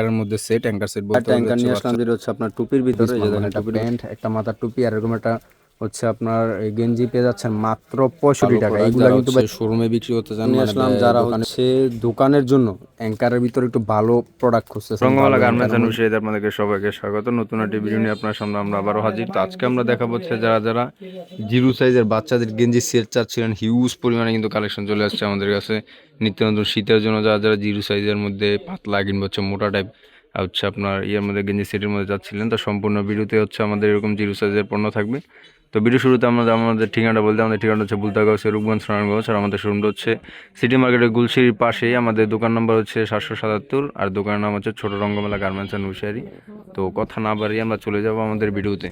অ্যাঙ্কারের মধ্যে set anchor set বলতে নিয়ে আসলাম যেটা হচ্ছে আপনার টুপির ভিতরে যে দেখেন টুপির একটা মাথার টুপি আর এরকম একটা হচ্ছে আপনার গেঞ্জি পেয়ে যাচ্ছেন মাত্র পঁয়ষট্টি টাকা। এইগুলো কিন্তু শোরুমে বিক্রি করতে চান মানে আসলাম যারা হচ্ছে দোকানের জন্য অ্যাঙ্কারের ভিতরে একটু ভালো প্রোডাক্ট খুঁজতেছেন রঙ্গমালা গার্মেন্টস অ্যান্ড উশিয়াতে আপনাদেরকে সবাইকে স্বাগত। নতুন একটি ভিডিও নিয়ে আপনার সামনে আমরা আবারও হাজির। তো আজকে আমরা দেখাবো হচ্ছে যারা যারা জিরো সাইজের বাচ্চাদের গেঞ্জি সেট চাচ্ছিলেন হিউজ পরিমাণে কিন্তু কালেকশন চলে আসছে আমাদের কাছে। নিত্য নতুন শীতের জন্য যারা যারা জিরো সাইজের মধ্যে পাতলা কিংবা হচ্ছে মোটা টাইপ হচ্ছে আপনার ইয়ের মধ্যে গেঞ্জি সিটির মধ্যে যাচ্ছিলেন, তো সম্পূর্ণ ভিডিওতে হচ্ছে আমাদের এরকম জিরো সাইজের পণ্য থাকবে। তো ভিডিও শুরুতে আমরা আমাদের ঠিকানাটা বলতে, আমাদের ঠিকানা হচ্ছে বুলতাগাঁও রূপগঞ্জ, নারায়ণগঞ্জ, আর আমাদের শোরুমটা হচ্ছে সিটি মার্কেটের গুলশির পাশেই। আমাদের দোকান নম্বর হচ্ছে সাতশো সাতাত্তর, আর দোকানের নাম হচ্ছে ছোট রঙ্গমেলা গার্মেন্টস অ্যান্ড হুশিয়ারি। তো কথা না বাড়িয়ে আমরা চলে যাব আমাদের ভিডিওতে।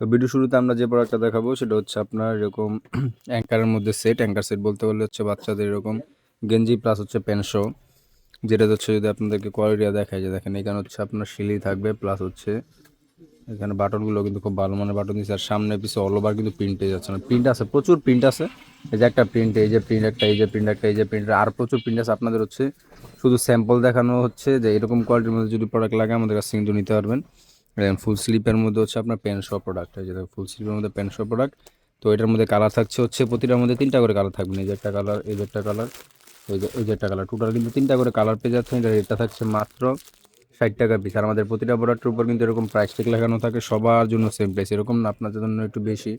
তো ভিডিও শুরুতে আমরা যে প্রোডাক্টটা দেখাবো, সেটা হচ্ছে আপনার এরকম অ্যাঙ্কারের মধ্যে সেট অ্যাঙ্কার সেট বলতে বললে হচ্ছে বাচ্চাদের এরকম গেঞ্জি প্লাস হচ্ছে প্যান্টশো যেটা হচ্ছে যদি আপনাদেরকে কোয়ালিটি দেখায় যে দেখেন, এখানে হচ্ছে আপনার শিলি থাকবে প্লাস হচ্ছে এখানে বাটনগুলো কিন্তু খুব ভালো মানের বাটন দিচ্ছে আর সামনে পিছিয়ে অল ওভার কিন্তু প্রিন্ট যাচ্ছে না। প্রিন্ট আছে, প্রচুর প্রিন্ট আছে। এই যে একটা প্রিন্ট এই যে প্রিন্ট একটা, এই যে প্রিন্ট একটা, এই যে প্রিন্ট আর প্রচুর প্রিন্ট আছে। আপনাদের হচ্ছে শুধু স্যাম্পল দেখানো হচ্ছে যে এরকম কোয়ালিটির মধ্যে যদি প্রোডাক্ট লাগে আমাদের কাছে কিন্তু নিতে পারবেন। ফুল স্লিপের মধ্যে হচ্ছে আপনার প্যান্ট শপ প্রোডাক্ট এই যে ফুল স্লিপের মধ্যে প্যান্ট শপ প্রোডাক্ট তো এটার মধ্যে কালার থাকছে হচ্ছে প্রতিটার মধ্যে তিনটা করে কালার থাকবে এই যে একটা কালার এই যে একটা কালার এই যে, ওই যে একটা কালার টোটাল কিন্তু তিনটা করে কালার পেয়ে যাচ্ছে এটা রেটটা থাকছে মাত্র ষাট টাকা পিস আর আমাদের প্রতিটা প্রোডাক্টের উপর কিন্তু এরকম প্রাইস টেক লাগানো থাকে, সবার জন্য সেম প্রাইস এরকম না, আপনাদের জন্য একটু বেশি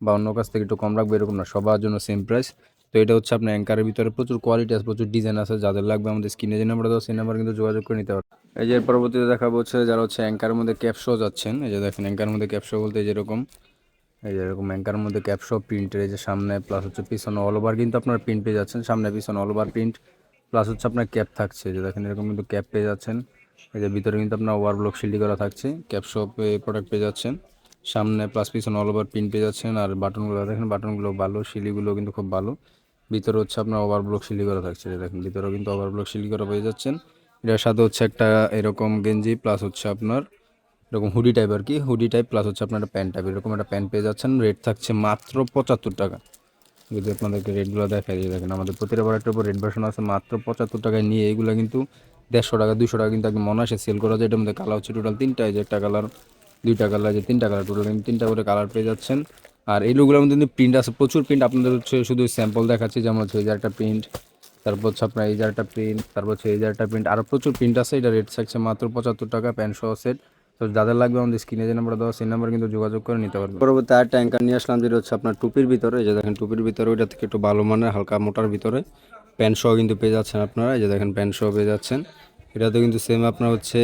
বা অন্য কাছ থেকে একটু কম রাখবে, এরকম না, সবার জন্য সেম প্রাইস তো এটা হচ্ছে আপনার অ্যাঙ্কারের ভিতরে প্রচুর কোয়ালিটি আছে, প্রচুর ডিজাইন আছে। যাদের লাগবে আমাদের স্ক্রিনে যে নাম্বার দেওয়া, সেই নাম্বার কিন্তু যোগাযোগ করে নিতে পারবে এই যে পরবর্তীতে দেখাবো হচ্ছে যারা হচ্ছে অ্যাঙ্কারের মধ্যে ক্যাপশো যাচ্ছেন। এই যে দেখেন অ্যাঙ্কারের মধ্যে ক্যাপশো বলতে যেরকম এই যে এরকম অ্যাঙ্কারের মধ্যে ক্যাপশো প্রিন্টের এই যে সামনে প্লাস হচ্ছে পিছনে অল ওভার কিন্তু আপনার প্রিন্ট পেয়ে যাচ্ছেন। সামনে পিছনে অল ওভার প্রিন্ট প্লাস হচ্ছে আপনার ক্যাপ থাকছে। যে দেখেন এরকম কিন্তু ক্যাপ পেয়ে যাচ্ছেন। এই যে ভিতরে কিন্তু আপনার ওভার ব্লক শিল্ডি করা থাকছে। ক্যাপশো প্রোডাক্ট পেয়ে যাচ্ছেন। সামনে প্লাস পিছনে অল ওভার প্রিন্ট পেয়ে যাচ্ছেন। আর বাটনগুলো দেখেন বাটনগুলো ভালো শিলিগুলো কিন্তু খুব ভালো। ভিতরে হচ্ছে আপনার ওভার ব্লক শিলি করা থাকছে। দেখেন ভিতরেও কিন্তু ওভার ব্লক শিলি করা পেয়ে যাচ্ছেন। এটার সাথে হচ্ছে একটা এরকম গেঞ্জি প্লাস হচ্ছে আপনার এরকম হুডি টাইপ আর কি হুডি টাইপ প্লাস হচ্ছে আপনার প্যান্ট টাইপ এরকম একটা প্যান্ট পেয়ে যাচ্ছেন রেট থাকছে মাত্র পঁচাত্তর টাকা। যদি আপনাদেরকে রেটগুলো দেখাই দিয়ে দেখেন আমাদের প্রতিটা প্রোডাক্টের উপর রেট ভার্সন আছে, মাত্র পঁচাত্তর টাকায় নিয়ে এগুলো কিন্তু দেড়শো টাকা দুশো টাকা কিন্তু একদম মনে আসে সেল করা যায়। এটার মধ্যে কালার হচ্ছে টোটাল তিনটা, এই যে একটা কালার দুইটা কালার যে তিনটা কালার টোটাল কিন্তু তিনটা করে কালার পেয়ে যাচ্ছেন। আর এই লোকগুলোর মধ্যে কিন্তু প্রিন্ট আছে, প্রচুর প্রিন্ট আপনাদের হচ্ছে শুধু স্যাম্পল দেখাচ্ছে, যেমন হচ্ছে এই একটা প্রিন্ট তারপর হচ্ছে আপনার এই যে একটা প্রিন্ট তারপর হচ্ছে এই যে একটা প্রিন্ট আরও প্রচুর প্রিন্ট আছে। এটা রেট থাকছে মাত্র পঁচাত্তর টাকা প্যান্ট সহ সেট তো যাদের লাগবে আমাদের স্ক্রিনে যে নাম্বার দেওয়া সেই নাম্বার কিন্তু যোগাযোগ করে নিতে পারবেন পরবর্তী আরেকটা অ্যাঙ্কার নিয়ে আসলাম, যেটা হচ্ছে আপনার টুপির ভিতরে। এই যে দেখেন, টুপির ভিতরে ওইটা থেকে একটু ভালো মানের হালকা মোটার ভিতরে প্যান্ট সহ কিন্তু পেয়ে যাচ্ছেন আপনারা। এই যে দেখেন প্যান্ট সহ পেয়ে যাচ্ছেন। এটাতে কিন্তু সেম আপনার হচ্ছে,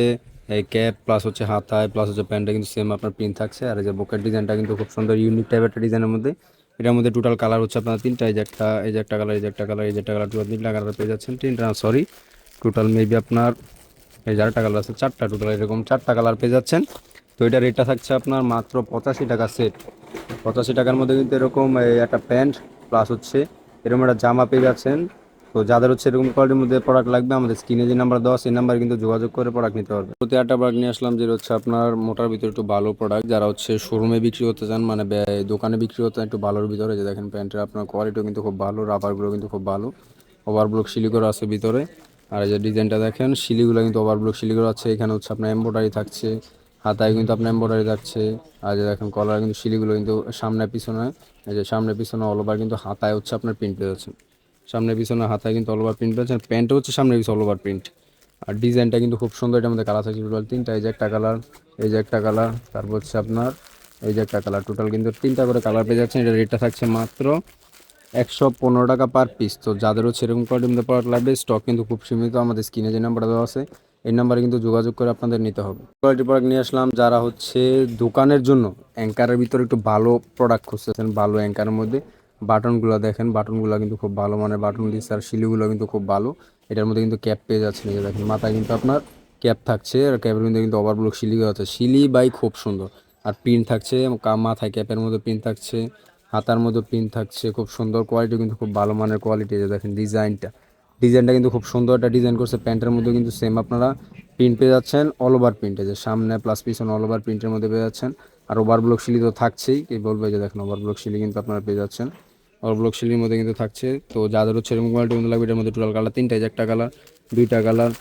এই ক্যাপ প্লাস হচ্ছে হাতায় প্লাস হচ্ছে প্যান্টটা কিন্তু সেম আপনার প্রিন্ট থাকছে। আর এই যে বুকের ডিজাইনটা কিন্তু খুব সুন্দর ইউনিক টাইপের একটা ডিজাইনের মধ্যে। এটার মধ্যে টোটাল কালার হচ্ছে আপনার তিনটা। এই যে একটা, এই যে একটা কালার এই যে একটা কালার এই যে একটা কালার টোটাল তিনটা কালার পেয়ে যাচ্ছেন। তিনটা সরি টোটাল মেবি আপনার এই যে আরেকটা কালার আছে, চারটা টোটাল এরকম চারটা কালার পেয়ে যাচ্ছেন। তো এটা রেটটা থাকছে আপনার মাত্র পঁচাশি টাকা সেট পঁচাশি টাকার মধ্যে কিন্তু এরকম একটা প্যান্ট প্লাস হচ্ছে, এরকম একটা জামা পেয়ে যাচ্ছেন। তো যাদের হচ্ছে এরকম কোয়ালিটির মধ্যে প্রোডাক্ট লাগবে, আমাদের স্ক্রিনে যে নাম্বার দেওয়া সেই নাম্বার কিন্তু যোগাযোগ করে প্রোডাক্ট নিতে পারবে। প্রতি একটা প্রোডাক্ট নিয়ে আসলাম যেটা হচ্ছে আপনার মোটার ভিতরে একটু ভালো প্রোডাক্ট যারা হচ্ছে শোরুমে বিক্রি করতে চান মানে দোকানে বিক্রি করতে একটু ভালোর ভিতরে, যে দেখেন প্যান্টের আপনার কোয়ালিটিও কিন্তু খুব ভালো রাবারগুলো কিন্তু খুব ভালো ওভারব্লক শিলি করা আছে ভিতরে। আর এই যে ডিজাইনটা দেখেন, শিলিগুলো কিন্তু ওভারব্লক শিলি করা আছে, এখানে হচ্ছে আপনার এম্ব্রয়ডারি থাকছে, হাতায় কিন্তু আপনার এম্ব্রয়ডারি থাকছে, আর যে দেখেন কলার কিন্তু শিলিগুলো কিন্তু সামনে পিছনে, এই যে সামনে পিছনে অল ওভার কিন্তু হাতায় হচ্ছে আপনার প্রিন্ট পেয়ে যাচ্ছে সামনে পিছনে হাতায় কিন্তু অল ওভার প্রিন্ট পেয়েছেন প্যান্টও হচ্ছে সামনে পিছনে অল ওভার প্রিন্ট আর ডিজাইনটা কিন্তু খুব সুন্দর, এটার মধ্যে কালার থাকছে টোটাল তিনটা, এই যে একটা কালার এই যে একটা কালার তারপর হচ্ছে আপনার, এই যে একটা কালার টোটাল কিন্তু তিনটা করে কালার পেয়ে যাচ্ছেন এটা রেটটা থাকছে মাত্র একশো পনেরো টাকা পার পিস তো যাদেরও সেরকম কোয়ালিটির মধ্যে প্রোডাক্ট লাগবে স্টক কিন্তু খুব সীমিত, আমাদের স্ক্রিনে যে নাম্বার দেওয়া আছে, এই নাম্বারে কিন্তু যোগাযোগ করে আপনাদের নিতে হবে। কোয়ালিটি প্রোডাক্ট নিয়ে আসলাম, যারা হচ্ছে দোকানের জন্য অ্যাঙ্কারের ভিতরে একটু ভালো প্রোডাক্ট খুঁজতেছেন, ভালো অ্যাঙ্কারের মধ্যে বাটনগুলো দেখেন বাটনগুলো কিন্তু খুব ভালো মানে বাটন দিচ্ছে আর শিলিগুলো কিন্তু খুব ভালো। এটার মধ্যে কিন্তু ক্যাপ পেয়ে যাচ্ছে যে দেখেন, মাথায় কিন্তু আপনার ক্যাপ থাকছে, আর ক্যাপের মধ্যে কিন্তু ওভারব্লক শিলি করা আছে। শিলি বাই খুব সুন্দর, আর প্রিন্ট থাকছে মাথায় ক্যাপের মধ্যে প্রিন্ট থাকছে। হাতার মধ্যে প্রিন্ট থাকছে, খুব সুন্দর কোয়ালিটি কিন্তু খুব ভালো মানের কোয়ালিটি দেখেন ডিজাইনটা ডিজাইনটা কিন্তু খুব সুন্দর একটা ডিজাইন করছে প্যান্টের মধ্যে কিন্তু সেম আপনারা প্রিন্ট পেয়ে যাচ্ছেন অল ওভার প্রিন্টে যে সামনে প্লাস পিছনে অল ওভার প্রিন্টের মধ্যে পেয়ে যাচ্ছেন। আর ওভার ব্লক শিলি তো থাকছেই কি বলব যে দেখেন ওভার ব্লক শিলি কিন্তু আপনারা পেয়ে যাচ্ছেন। ওভার ব্লক শিলির মধ্যে কিন্তু থাকছে, তো যাদের হচ্ছে এরকম কোয়ালিটি মধ্যে লাগবে, এটার মধ্যে টোটাল কালার তিনটা একটা কালার দুইটা কালার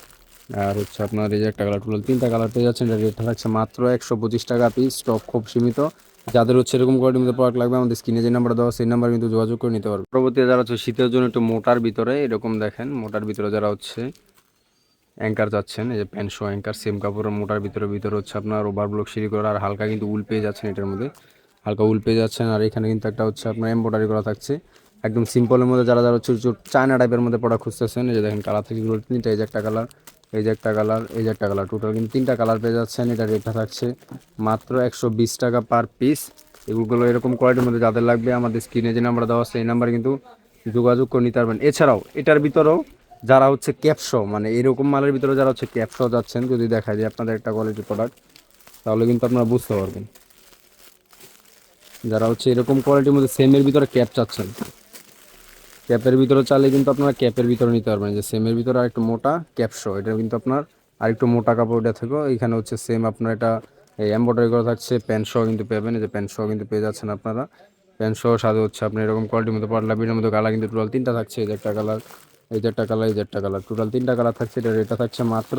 আর হচ্ছে আপনার এই যে একটা কালার টোটাল তিনটা কালার পেয়ে যাচ্ছেন, এটা রেটটা থাকছে মাত্র একশো পঁচিশ টাকা পিস স্টক খুব সীমিত। যাদের হচ্ছে এরকম কোয়ালিটির মধ্যে প্রোডাক্ট লাগবে, আমাদের স্ক্রিনে যে নাম্বার দেওয়া সেই নাম্বার কিন্তু যোগাযোগ করে নিতে পারবে। পরবর্তীতে যারা হচ্ছে শীতের জন্য একটু মোটার ভিতরে, এরকম দেখেন, মোটার ভিতরে যারা হচ্ছে অ্যাঙ্কার যাচ্ছেন এই যে প্যান্ট শো অ্যাঙ্কার সেম কাপড়ের মোটার ভিতরে ভিতরে হচ্ছে আপনার ওভার ব্লক সিঁড়ি করা আর হালকা কিন্তু উল পেয়ে যাচ্ছেন এটার মধ্যে। হালকা উল পেয়ে যাচ্ছেন, আর এখানে কিন্তু একটা হচ্ছে আপনার এম্ব্রয়ডারি করা থাকছে। একদম সিম্পলের মধ্যে যারা যারা হচ্ছে চায়না টাইপের মধ্যে প্রোডাক্ট খুঁজতেছেন, এই যে দেখেন কালার থেকে তিনটা এই যে একটা কালার এই যে একটা কালার, এই যে একটা কালার। টোটাল কিন্তু তিনটা কালার পেয়ে যাচ্ছেন, এটা রেটটা থাকছে মাত্র একশো বিশ টাকা পার পিস এগুলো এরকম কোয়ালিটির মধ্যে যাদের লাগবে, আমাদের স্ক্রিনে যে নাম্বার দেওয়া আছে, এই নাম্বারে কিন্তু যোগাযোগ করে নিতে পারবেন। এছাড়াও, এটার ভিতরেও যারা হচ্ছে ক্যাপশো মানে এরকম মালের ভিতরে যারা হচ্ছে ক্যাপশো যাচ্ছেন, যদি দেখা যায় আপনাদের একটা কোয়ালিটি প্রোডাক্ট তাহলে কিন্তু আপনারা বুঝতে পারবেন। যারা হচ্ছে এরকম কোয়ালিটির মধ্যে সেমের ভিতরে ক্যাপ চাচ্ছেন ক্যাপের ভিতরে চাইলে কিন্তু আপনারা ক্যাপের ভিতরে নিতে পারবেন। যে সেমের ভিতরে আরেকটু মোটা ক্যাপশো এটা কিন্তু আপনার আরেকটু মোটা কাপড় এটা থেকেও। এখানে হচ্ছে সেম আপনার এটা এই এম্ব্রয়ডারি করা থাকছে, প্যান্ট সহ কিন্তু পাবেন। এই যে প্যান্ট সহ কিন্তু পেয়ে যাচ্ছেন আপনারা। প্যান্ট সহ সাথে হচ্ছে আপনি এরকম কোয়ালিটির মধ্যে পাটলা বিনের মধ্যে কালার কিন্তু টোটাল তিনটা থাকছে। এই যে একটা কালার এই যে একটা কালার এই যে একটা কালার টোটাল তিনটা কালার থাকছে। এটা রেটটা থাকছে মাত্র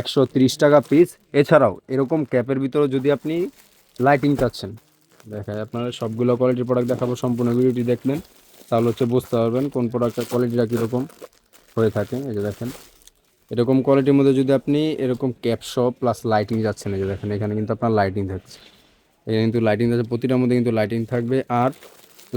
একশো টাকা পিস এছাড়াও এরকম ক্যাপের ভিতরে যদি আপনি লাইটিং চাচ্ছেন দেখায় আপনারা সবগুলো কোয়ালিটির প্রোডাক্ট দেখাবো, সম্পূর্ণ ভিডিওটি দেখলেন তাহলে হচ্ছে বুঝতে পারবেন কোন প্রোডাক্টের কোয়ালিটিটা কীরকম হয়ে থাকে, এই যে দেখেন। এরকম কোয়ালিটির মধ্যে যদি আপনি এরকম ক্যাপশো প্লাস লাইটিং যাচ্ছেন, এই যে দেখেন, এখানে কিন্তু আপনার লাইটিং থাকছে। এখানে কিন্তু লাইটিং আছে প্রতিটার মধ্যে কিন্তু লাইটিং থাকবে। আর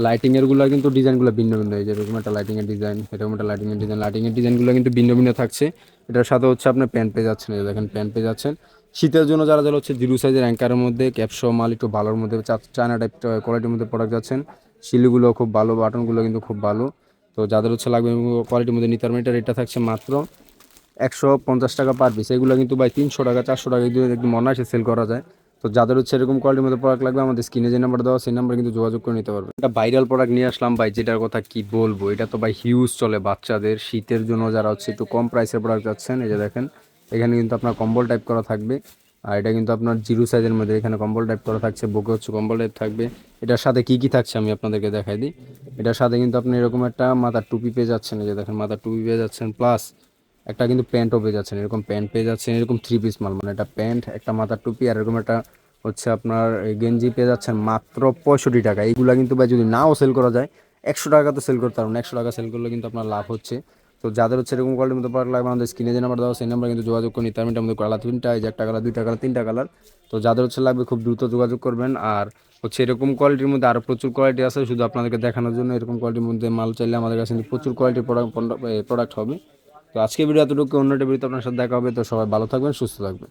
লাইটিংয়েরগুলো কিন্তু ডিজাইনগুলো ভিন্ন ভিন্ন, এই যে এরকম একটা লাইটিংয়ের ডিজাইন এরকম একটা লাইটিংয়ের ডিজাইন লাইটিংয়ের ডিজাইনগুলো কিন্তু ভিন্ন ভিন্ন থাকছে। এটার সাথে হচ্ছে আপনার প্যান্ট পেয়ে যাচ্ছেন, এই যে দেখেন প্যান্ট পেয়ে যাচ্ছেন। শীতের জন্য যারা যারা হচ্ছে জিরো সাইজের অ্যাঙ্কারের মধ্যে ক্যাপশো মাল একটু ভালোর মধ্যে চায়না টাইপ কোয়ালিটির মধ্যে প্রোডাক্ট যাচ্ছেন শিলিগুলো খুব ভালো, বাটনগুলো কিন্তু খুব ভালো। তো যাদের হচ্ছে লাগবে কোয়ালিটির মধ্যে নিতে পারবেন এটা থাকছে মাত্র একশো পঞ্চাশ টাকা পার পিস এগুলো কিন্তু ভাই তিনশো টাকা, চারশো টাকা কিন্তু একদম অনায়াসে সেল করা যায়। তো যাদের হচ্ছে এরকম কোয়ালিটির মধ্যে প্রোডাক্ট লাগবে, আমাদের স্ক্রিনে যে নাম্বার দেওয়া সেই নাম্বার কিন্তু যোগাযোগ করে নিতে পারবেন। একটা ভাইরাল প্রোডাক্ট নিয়ে আসলাম ভাই, যেটার কথা কি বলব, এটা তো ভাই হিউজ চলে বাচ্চাদের। শীতের জন্য যারা হচ্ছে একটু কম প্রাইসের প্রোডাক্ট যাচ্ছেন, এই যে দেখেন, এখানে কিন্তু আপনার কম্বল টাইপ করা থাকবে। আর এটা কিন্তু আপনার জিরো সাইজের মধ্যে, এখানে কম্বল টাইপ করা থাকছে, বুকে হচ্ছে কম্বল টাইপ থাকবে। এটার সাথে কি কি থাকছে আমি আপনাদেরকে দেখাই দিই। এটার সাথে কিন্তু আপনি এরকম একটা মাথার টুপি পেয়ে যাচ্ছেন, এই যে দেখেন মাথার টুপি পেয়ে যাচ্ছেন প্লাস একটা কিন্তু প্যান্টও পেয়ে যাচ্ছেন, এরকম প্যান্ট পেয়ে যাচ্ছেন, এরকম থ্রি পিস মাল মানে একটা প্যান্ট, একটা মাথার টুপি, আর এরকম একটা হচ্ছে আপনার গেঞ্জি পেয়ে যাচ্ছেন মাত্র পঁয়ষট্টি টাকা। এইগুলা কিন্তু ভাই যদি নাও সেল করা যায়, একশো টাকা তো সেল করতে পারবেন, একশো টাকা সেল করলে কিন্তু আপনার লাভ হচ্ছে। তো যাদের হচ্ছে এরকম কোয়ালিটির মধ্যে প্রোডাক্ট লাগবে, আমাদের স্ক্রিনে যে নাম্বার দেওয়া সেই নাম্বার কিন্তু যোগাযোগ করে নিতে পারবেন আমাদের কালার তিনটা, এই যে একটা কালার দুইটা কালার তিনটা কালার তো যাদের হচ্ছে লাগবে খুব দ্রুত যোগাযোগ করবেন। আর হচ্ছে এরকম কোয়ালিটির মধ্যে আরও প্রচুর কোয়ালিটি আছে, শুধু আপনাদেরকে দেখানোর জন্য এরকম কোয়ালিটির মধ্যে মাল চাইলে আমাদের কাছে কিন্তু প্রচুর কোয়ালিটির প্রোডাক্ট প্রোডাক্ট হবে। তো আজকে ভিডিও এতটুকু অন্যটা ভিডিওতে আপনার সাথে দেখা হবে। তো সবাই ভালো থাকবেন, সুস্থ থাকবেন।